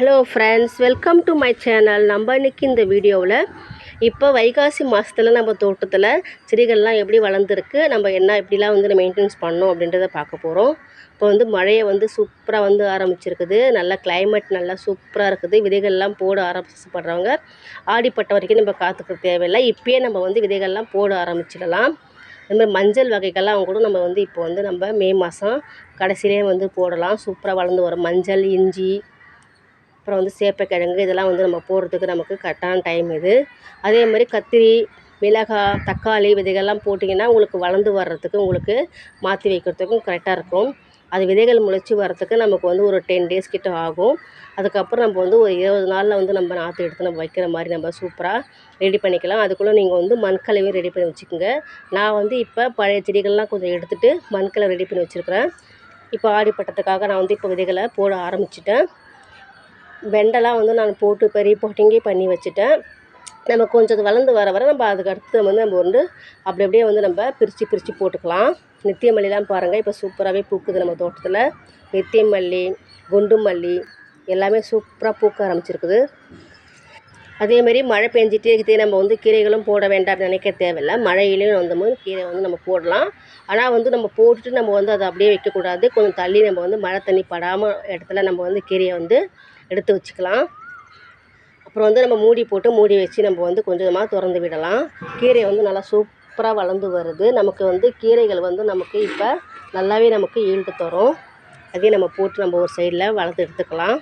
Hello friends welcome to my channel நம்ம இன்னைக்கு இந்த வீடியோவில் இப்போ வைகாசி மாதத்தில் நம்ம தோட்டத்தில் செடிகள்லாம் எப்படி வளர்ந்துருக்கு நம்ம என்ன எப்படிலாம் வந்து மெயின்டைன்ஸ் பண்ணோம் அப்படின்றத பார்க்க போகிறோம் இப்போ வந்து மழையை வந்து சூப்பராக வந்து ஆரம்பிச்சிருக்குது. நல்லா கிளைமேட் நல்லா சூப்பராக இருக்குது. விதைகள்லாம் போட ஆரம்பிச்சப்படுறவங்க ஆடிப்பட்ட வரைக்கும் நம்ம காத்துக்க தேவையில்லை. இப்போயே நம்ம வந்து விதைகள்லாம் போட ஆரம்பிச்சிடலாம். இந்த மாதிரி மஞ்சள் வகைகள்லாம் கூட நம்ம வந்து இப்போ வந்து நம்ம மே மாதம் கடைசியிலே வந்து போடலாம். சூப்பராக வளர்ந்து வரும். மஞ்சள் இஞ்சி அப்புறம் வந்து சேப்பக்கிழங்கு இதெல்லாம் வந்து நம்ம போடுறதுக்கு நமக்கு கரெக்டான டைம் இது. அதே மாதிரி கத்திரி மிளகாய் தக்காளி விதைகள்லாம் போட்டிங்கன்னா உங்களுக்கு வளர்ந்து வர்றதுக்கு உங்களுக்கு மாற்றி வைக்கிறதுக்கும் கரெக்டாக இருக்கும். அது விதைகள் முளைச்சி வர்றதுக்கு நமக்கு வந்து ஒரு டென் டேஸ் கிட்ட ஆகும். அதுக்கப்புறம் நம்ம வந்து ஒரு இருபது நாளில் வந்து நம்ம நாற்று எடுத்து நம்ம வைக்கிற மாதிரி நம்ம சூப்பராக ரெடி பண்ணிக்கலாம். அதுக்குள்ளே நீங்கள் வந்து மண்கலவையும் ரெடி பண்ணி வச்சுக்கோங்க. நான் வந்து இப்போ பழைய செடிகள்லாம் கொஞ்சம் எடுத்துகிட்டு மண்கலை ரெடி பண்ணி வச்சுருக்கிறேன். இப்போ ஆடிப்பட்டத்துக்காக நான் வந்து இப்போ விதைகளை போட ஆரம்பிச்சிட்டேன். வெண்டைலாம் வந்து நான் போட்டு இப்போ ரீபோட்டிங்கே பண்ணி வச்சுட்டேன். நம்ம கொஞ்சம் அது வளர்ந்து வர வர நம்ம அதுக்கு அடுத்து வந்து நம்ம வந்து அப்படி அப்படியே வந்து நம்ம பிரித்து பிரித்து போட்டுக்கலாம். நித்திய மல்லிலாம் பாருங்கள் இப்போ சூப்பராகவே பூக்குது நம்ம தோட்டத்தில். நித்திய மல்லி குண்டு மல்லி எல்லாமே சூப்பராக பூக்க ஆரம்பிச்சிருக்குது. அதேமாரி மழை பெஞ்சிட்டே இருக்குது நம்ம வந்து கீரைகளும் போட வேண்டாம்னு நினைக்க தேவையில்ல. மழையிலையும் வந்து போது கீரை வந்து நம்ம போடலாம். ஆனால் வந்து நம்ம போட்டுட்டு நம்ம வந்து அதை அப்படியே வைக்கக்கூடாது. கொஞ்சம் தள்ளி நம்ம வந்து மழை தண்ணி படாமல் இடத்துல நம்ம வந்து கீரையை வந்து எடுத்து வச்சுக்கலாம். அப்புறம் வந்து நம்ம மூடி போட்டு மூடி வச்சு நம்ம வந்து கொஞ்சமாக திறந்து விடலாம். கீரை வந்து நல்லா சூப்பராக வளர்ந்து வருது. நமக்கு வந்து கீரைகள் வந்து நமக்கு இப்போ நல்லாவே நமக்கு ஈல்டு தரும். அதையும் நம்ம போட்டு நம்ம ஒரு சைடில் வளர்த்து எடுத்துக்கலாம்.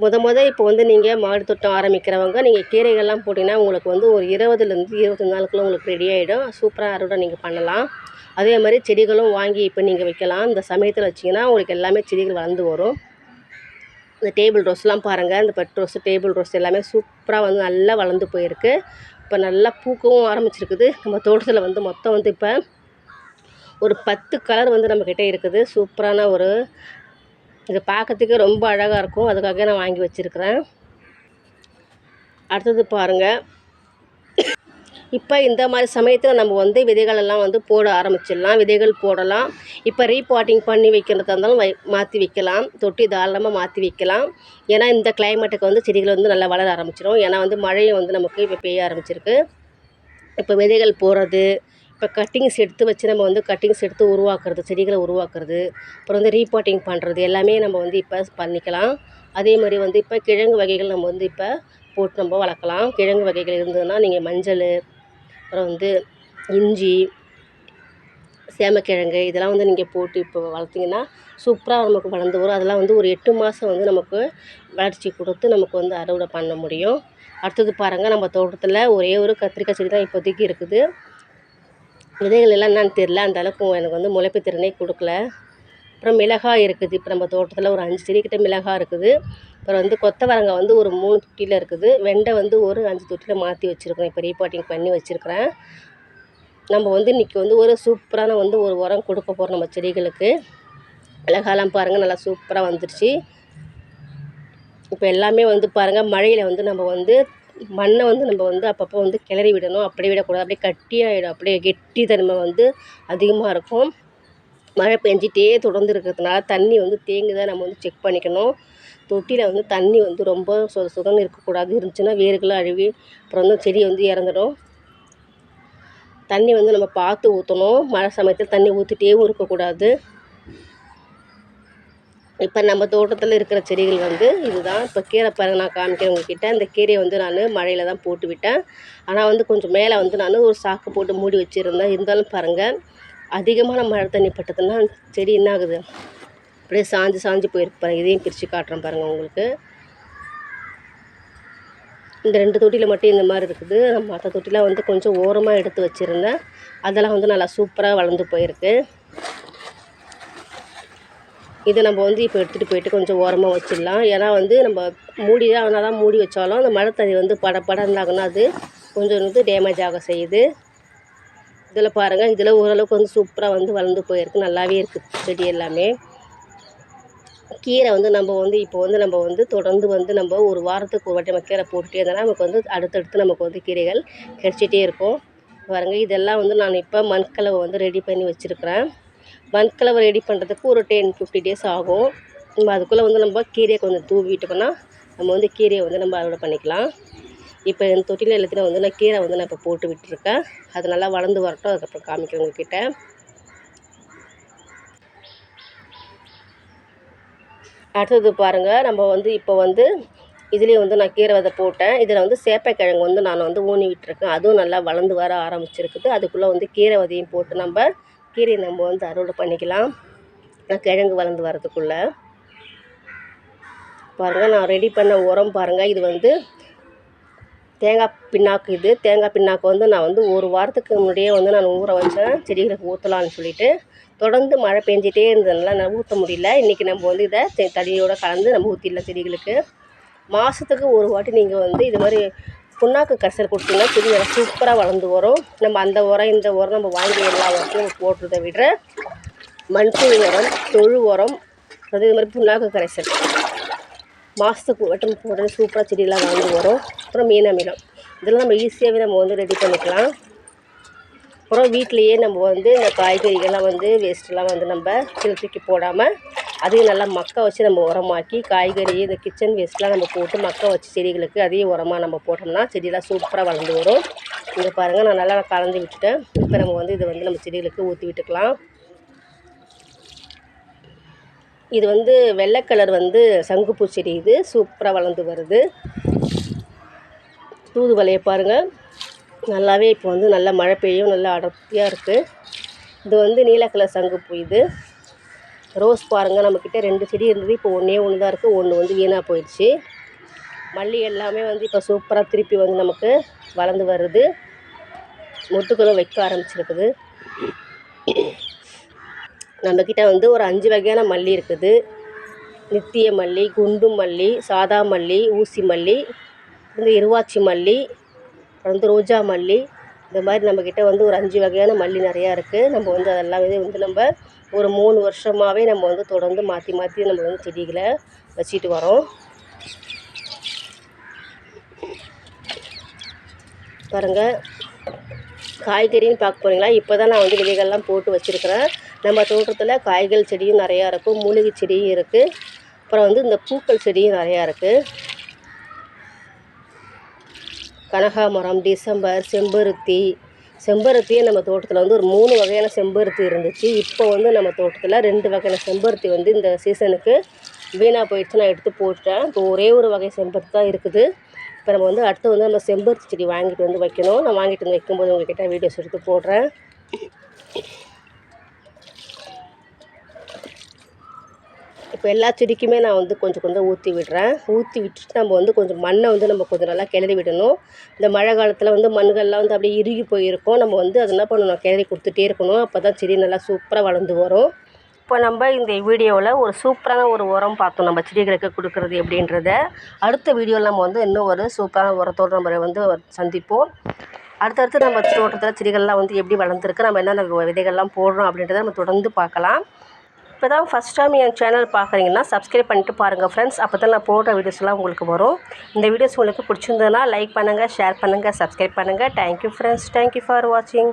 முத முத இப்போ வந்து நீங்கள் மாடு தோட்டம் ஆரம்பிக்கிறவங்க நீங்கள் கீரைகள்லாம் போட்டிங்கன்னா உங்களுக்கு வந்து ஒரு இருபதுலேருந்து இருபத்தஞ்சு நாளுக்குள்ளே உங்களுக்கு ரெடி ஆகிடும் சூப்பராக அறுவடை நீங்கள் பண்ணலாம். அதே மாதிரி செடிகளும் வாங்கி இப்போ நீங்கள் வைக்கலாம். இந்த சமயத்தில் வச்சிங்கன்னா உங்களுக்கு எல்லாமே செடிகள் வளர்ந்து வரும். இந்த டேபிள் ரோஸ்லாம் பாருங்கள் இந்த பட் ரோஸ் டேபிள் ரோஸ் எல்லாமே சூப்பராக வந்து நல்லா வளர்ந்து போயிருக்கு. இப்போ நல்லா பூக்கவும் ஆரம்பிச்சிருக்குது. நம்ம தோட்டத்தில் வந்து மொத்தம் வந்து இப்போ ஒரு பத்து கலர் வந்து நம்மக்கிட்ட இருக்குது. சூப்பரான ஒரு இது பார்க்கறதுக்கே ரொம்ப அழகாக இருக்கும். அதுக்காக நான் வாங்கி வச்சுருக்கிறேன். அடுத்தது பாருங்கள் இப்போ இந்த மாதிரி சமயத்தில் நம்ம வந்து விதைகளெல்லாம் வந்து போட ஆரம்பிச்சிடலாம் விதைகள் போடலாம். இப்போ ரீபாட்டிங் பண்ணி வைக்கிறதா இருந்தாலும் வை மாற்றி வைக்கலாம். தொட்டி தாராளமாக மாற்றி வைக்கலாம். ஏன்னா இந்த கிளைமேட்டுக்கு வந்து செடிகள் வந்து நல்லா வளர ஆரம்பிச்சிடும் ஏன்னா வந்து மழையும் வந்து நமக்கு இப்போ பெய்ய ஆரம்பிச்சிருக்கு. இப்போ விதைகள் போடுறது இப்போ கட்டிங்ஸ் எடுத்து வச்சு நம்ம வந்து கட்டிங்ஸ் எடுத்து உருவாக்குறது செடிகளை உருவாக்குறது அப்புறம் வந்து ரீபாட்டிங் பண்ணுறது எல்லாமே நம்ம வந்து இப்போ பண்ணிக்கலாம். அதே மாதிரி வந்து இப்போ கிழங்கு வகைகள் நம்ம வந்து இப்போ போட்டு நம்ம வளர்க்கலாம். கிழங்கு வகைகள் இருந்ததுன்னா நீங்கள் மஞ்சள் அப்புறம் வந்து இஞ்சி சேமக்கிழங்கு இதெல்லாம் வந்து நீங்கள் போட்டு இப்போ வளர்த்திங்கன்னா சூப்பராக நமக்கு வளர்ந்து வரும். அதெல்லாம் வந்து ஒரு எட்டு மாதம் வந்து நமக்கு வளர்ச்சி கொடுத்து நமக்கு வந்து அறுவடை பண்ண முடியும். அடுத்தது பாருங்கள் நம்ம தோட்டத்தில் ஒரே ஒரு கத்திரிக்காய் செடி தான் இப்போதைக்கு இருக்குது. விதைகள் எல்லாம் என்னன்னு தெரில அந்த அளவுக்கு எனக்கு வந்து முளைப்பு திறனே கொடுக்கல. அப்புறம் மிளகாய் இருக்குது. இப்போ நம்ம தோட்டத்தில் ஒரு அஞ்சு செடிக்கிட்ட மிளகாய் இருக்குது. அப்புறம் வந்து கொத்தவரங்காய் வந்து ஒரு மூணு தொட்டியில் இருக்குது. வெண்டை வந்து ஒரு அஞ்சு தொட்டியில் மாற்றி வச்சுருக்கோம் இப்போ ரீபாட்டிங் பண்ணி வச்சுருக்கிறேன். நம்ம வந்து இன்றைக்கி வந்து ஒரு சூப்பரான வந்து ஒரு உரம் கொடுக்க போகிறோம் நம்ம செடிகளுக்கு. மிளகாலாம் பாருங்கள் நல்லா சூப்பராக வந்துடுச்சு இப்போ எல்லாமே வந்து பாருங்கள் மழையில் வந்து நம்ம வந்து மண்ணை வந்து நம்ம வந்து அப்பப்போ வந்து கிளறி விடணும். அப்படியே விடக்கூடாது. அப்படியே கட்டியாகிடும் அப்படியே கெட்டித்தன்மை வந்து அதிகமாக இருக்கும். மழை பெஞ்சிட்டே தொடர்ந்து இருக்கிறதுனால தண்ணி வந்து தேங்குதா நம்ம வந்து செக் பண்ணிக்கணும். தொட்டியில் வந்து தண்ணி வந்து ரொம்ப சொ சுதன்னு இருக்கக்கூடாது. இருந்துச்சுன்னா வேர்கள் அழுவி அப்புறம் வந்து செடி வந்து இறந்துடும். தண்ணி வந்து நம்ம பார்த்து ஊற்றணும் மழை சமயத்தில் தண்ணி ஊற்றிட்டேவும் இருக்கக்கூடாது இப்போ நம்ம தோட்டத்தில் இருக்கிற செடிகள் வந்து இதுதான். இப்போ கீரை பாருங்க நான் காமிக்கிறேன் உங்ககிட்ட. இந்த கீரையை வந்து நான் மழையில் தான் போட்டு விட்டேன். ஆனால் வந்து கொஞ்சம் மேலே வந்து நான் ஒரு சாக்கு போட்டு மூடி வச்சுருந்தேன். இருந்தாலும் பாருங்கள் அதிகமான மழை தண்ணி பட்டதுன்னா செடி என்ன ஆகுது? அப்படியே சாஞ்சு சாஞ்சு போயிருக்கு பாருங்கள் இதையும் பிரித்து காட்டுறேன் பாருங்கள் உங்களுக்கு. இந்த ரெண்டு தொட்டியில் மட்டும் இந்த மாதிரி இருக்குது. மற்ற தொட்டிலாம் வந்து கொஞ்சம் ஓரமாக எடுத்து வச்சுருந்தேன். அதெல்லாம் வந்து நல்லா சூப்பராக வளர்ந்து போயிருக்கு. இதை நம்ம வந்து இப்போ எடுத்துகிட்டு போயிட்டு கொஞ்சம் ஓரமாக வச்சிடலாம். ஏன்னா வந்து நம்ம மூடி தான் தான் மூடி வச்சாலும் அந்த மழை தண்ணி வந்து பட பட இருந்தாங்கன்னா அது கொஞ்சம் வந்து டேமேஜ் ஆக செய்யுது. இதில் பாருங்கள் இதில் ஓரளவுக்கு வந்து சூப்பராக வந்து வளர்ந்து போயிருக்கு. நல்லாவே இருக்குது செடி எல்லாமே. கீரை வந்து நம்ம வந்து இப்போ வந்து நம்ம வந்து தொடர்ந்து வந்து நம்ம ஒரு வாரத்துக்கு ஒரு வாட்டி நம்ம கீரை போட்டுகிட்டே இருந்தோம்னா நமக்கு வந்து அடுத்தடுத்து நமக்கு வந்து கீரைகள் கிடச்சிட்டே இருக்கும். பாருங்கள் இதெல்லாம் வந்து நான் இப்போ மண்கலவை வந்து ரெடி பண்ணி வச்சுருக்கிறேன். மண்கலவை ரெடி பண்ணுறதுக்கு ஒரு டென் ஃபிஃப்டி டேஸ் ஆகும். நம்ம அதுக்குள்ளே வந்து நம்ம கீரையை கொஞ்சம் தூவி விட்டோம்னா நம்ம வந்து கீரையை வந்து நம்ம அறுவடை பண்ணிக்கலாம். இப்போ என் தொட்டியில் எல்லாத்தையும் வந்து நான் கீரை வந்து நான் இப்போ போட்டு விட்டுருக்கேன். அது நல்லா வளர்ந்து வரட்டும் அதுக்கப்புறம் காமிக்கிறேன் உங்ககிட்ட. அடுத்தது பாருங்கள் நம்ம வந்து இப்போ வந்து இதுலேயே வந்து நான் கீரை விதை போட்டேன். இதில் வந்து சேப்பைக்கிழங்கு வந்து நான் வந்து ஊனி விட்டுருக்கேன். அதுவும் நல்லா வளர்ந்து வர ஆரம்பிச்சிருக்குது. அதுக்குள்ளே வந்து கீரை விதையும் போட்டு நம்ம கீரையை நம்ம வந்து அறுவடை பண்ணிக்கலாம். கிழங்கு வளர்ந்து வரதுக்குள்ளே. பாருங்கள் நான் ரெடி பண்ண உரம் பாருங்கள் இது வந்து தேங்காய் பிண்ணாக்கு இது. தேங்காய் பிண்ணாக்கு வந்து நான் வந்து ஒரு வாரத்துக்கு முன்னாடியே வந்து நான் ஊற வச்சேன். செடிகளுக்கு ஊற்றலான்னு சொல்லிட்டு. தொடர்ந்து மழை பெஞ்சிட்டே இருந்ததுனால நான் ஊற்ற முடியல. இன்றைக்கி நம்ம வந்து இதை தடியோடு கலந்து நம்ம ஊற்றிடலாம் செடிகளுக்கு. மாதத்துக்கு ஒரு வாட்டி நீங்கள் வந்து இது மாதிரி புண்ணாக்கு கரைசல் கொடுத்தீங்கன்னா செடி நல்லா சூப்பராக வளர்ந்து வரும். நம்ம அந்த உரம் இந்த உரம் நம்ம வாங்கி எல்லா உரத்தையும் போட்டுறதை விட மண்புழு உரம் தொழு உரம் அது இது மாதிரி புண்ணாக்கு கரைசல். மாதத்துக்கு வட்டம் போடுறது சூப்பராக செடியெல்லாம் வளர்ந்து வரும். அப்புறம் மீனமிலம் இதெல்லாம் நம்ம ஈஸியாகவே நம்ம வந்து ரெடி பண்ணிக்கலாம். அப்புறம் வீட்டிலையே நம்ம வந்து இந்த காய்கறிகள்லாம் வந்து வேஸ்ட்டெல்லாம் வந்து நம்ம கீழே தூக்கி போடாமல் அதையும் நல்லா மக்க வச்சு நம்ம உரமாக்கி காய்கறி இந்த கிச்சன் வேஸ்ட்லாம் நம்ம போட்டு மக்க வச்சு செடிகளுக்கு அதையும் உரமாக நம்ம போட்டோம்னா செடியெல்லாம் சூப்பராக வளர்ந்து வரும். இங்கே பாருங்கள் நான் நல்லா கலந்து விட்டுட்டேன். இப்போ நம்ம வந்து இதை வந்து நம்ம செடிகளுக்கு ஊற்றி விட்டுக்கலாம். இது வந்து வெள்ளை கலர் வந்து சங்குப்பூ செடி இது. சூப்பராக வளர்ந்து வருது. தூதுவளையை பாருங்கள் நல்லாவே இப்போ வந்து நல்லா மழை பெய்யும் நல்லா அடர்த்தியாக இருக்குது இது வந்து நீல கலர் சங்குப்பூ இது. ரோஸ் பாருங்கள் நம்மக்கிட்ட ரெண்டு செடி இருந்தது. இப்போ ஒன்றே ஒன்று தான் இருக்குது ஒன்று வந்து வீணாக போயிடுச்சு. மல்லி எல்லாமே வந்து இப்போ சூப்பராக திருப்பி வந்து நமக்கு வளர்ந்து வருது. மொட்டுக்களும் வைக்க ஆரம்பிச்சிருக்குது. நம்மக்கிட்ட வந்து ஒரு அஞ்சு வகையான மல்லி இருக்குது. நித்திய மல்லி குண்டு மல்லி சாதா மல்லி ஊசி மல்லி இந்த இருவாச்சி மல்லி வந்து ரோஜா மல்லி. இந்த மாதிரி நம்மக்கிட்ட வந்து ஒரு அஞ்சு வகையான மல்லி நிறையா இருக்குது நம்ம வந்து அதெல்லாம் வந்து நம்ம ஒரு மூணு வருஷமாகவே நம்ம வந்து தொடர்ந்து மாற்றி மாற்றி நம்ம வந்து செடிகளை வச்சுட்டு வரோம். பாருங்கள் காய்கறின்னு பார்க்க போகிறீங்களா இப்போ தான் நான் வந்து விதைகள்லாம் போட்டு வச்சுருக்கிறேன். நம்ம தோட்டத்தில் காய்கள் செடியும் நிறையா இருக்கும் மூலிகை செடியும் இருக்குது அப்புறம் வந்து இந்த பூக்கள் செடியும் நிறையா இருக்குது கனகாமரம் டிசம்பர் செம்பருத்தி. செம்பருத்தியே நம்ம தோட்டத்தில் வந்து ஒரு மூணு வகையான செம்பருத்தி இருந்துச்சு. இப்போ வந்து நம்ம தோட்டத்தில் ரெண்டு வகையான செம்பருத்தி வந்து இந்த சீசனுக்கு வீணாக போயிடுச்சு நான் எடுத்து போட்டுட்டேன். இப்போ ஒரே ஒரு வகை செம்பருத்தி தான் இருக்குது. இப்போ நம்ம வந்து அடுத்து வந்து நம்ம செம்பருத்தி செடி வாங்கிட்டு வந்து வைக்கணும். நான் வாங்கிட்டு வந்து வைக்கும்போது உங்கள்கிட்ட வீடியோஸ் எடுத்து போடுறேன். இப்போ எல்லா செடிக்குமே நான் வந்து கொஞ்சம் கொஞ்சம் ஊற்றி விடுறேன். ஊற்றி விட்டுட்டு நம்ம வந்து கொஞ்சம் மண்ணை வந்து நம்ம கொஞ்சம் நல்லா கிளறி விடணும். இந்த மழை காலத்தில் வந்து மண்கள்லாம் வந்து அப்படியே இறுகி போயிருக்கும். நம்ம வந்து அது என்ன பண்ணணும்? கிளறி கொடுத்துட்டே இருக்கணும். அப்போ தான் செடி நல்லா சூப்பராக வளர்ந்து வரும். இப்போ நம்ம இந்த வீடியோவில் ஒரு சூப்பரான ஒரு உரம் பார்த்தோம். நம்ம செடிகளுக்கு கொடுக்குறது எப்படின்றத. அடுத்த வீடியோவில் நம்ம வந்து இன்னும் ஒரு சூப்பரான உரத்தோடு நம்ம வந்து சந்திப்போம். அடுத்தடுத்து நம்ம தோட்டத்தில் செடிகள்லாம் வந்து எப்படி வளர்ந்துருக்கு நம்ம என்னென்ன விதைகள்லாம் போடுறோம் அப்படின்றத நம்ம தொடர்ந்து பார்க்கலாம். இப்போ தான் ஃபஸ்ட் டைம் என் சேனல் பார்க்குறீங்கன்னா சப்ஸ்கிரைப் பண்ணிட்டு பாருங்கள் ஃப்ரெண்ட்ஸ் அப்போ தான் நான் போடுற வீடியோஸ்லாம் உங்களுக்கு வரும். இந்த வீடியோஸ் உங்களுக்கு பிடிச்சிருந்ததுன்னா லைக் பண்ணுங்கள் ஷேர் பண்ணுங்கள் சப்ஸ்கிரைப் பண்ணுங்கள் தேங்க்யூ ஃப்ரெண்ட்ஸ் தேங்க்யூ ஃபார் வாட்சிங்